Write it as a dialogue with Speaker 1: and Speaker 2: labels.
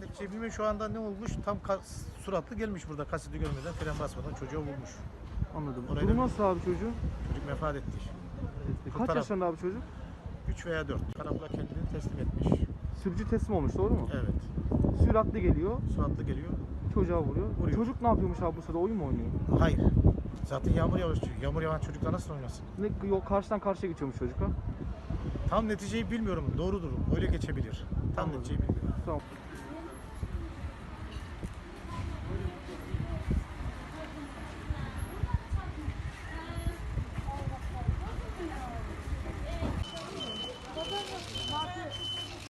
Speaker 1: neticeyi bilmiyorum. Şu anda ne olmuş? Tam ka- suratlı gelmiş burada kaseti görmeden fren basmadan çocuğa vurmuş.
Speaker 2: Anladım.
Speaker 1: Orayı
Speaker 2: Durum nasıl abi çocuğun?
Speaker 1: Çocuk vefat etti.
Speaker 2: Kaç
Speaker 1: Kurtaralım.
Speaker 2: yaşında abi çocuk?
Speaker 1: 3 veya 4. Karakola kendini teslim etmiş.
Speaker 2: Sürücü teslim olmuş doğru mu?
Speaker 1: Evet.
Speaker 2: Süratli geliyor,
Speaker 1: Suratlı geliyor.
Speaker 2: çocuğa vuruyor.
Speaker 1: Vuruyor.
Speaker 2: Çocuk ne yapıyormuş abi bu sırada oyun mu oynuyor?
Speaker 1: Hayır. Zaten yağmur yağıyor. Yağmur yağan çocukla nasıl oynasın?
Speaker 2: Ne yol karşıdan karşıya geçiyormuş çocuk ha?
Speaker 1: Tam neticeyi bilmiyorum. Doğrudur. Öyle geçebilir. Tam
Speaker 2: Anladım.
Speaker 1: neticeyi bilmiyorum.
Speaker 2: Tamam.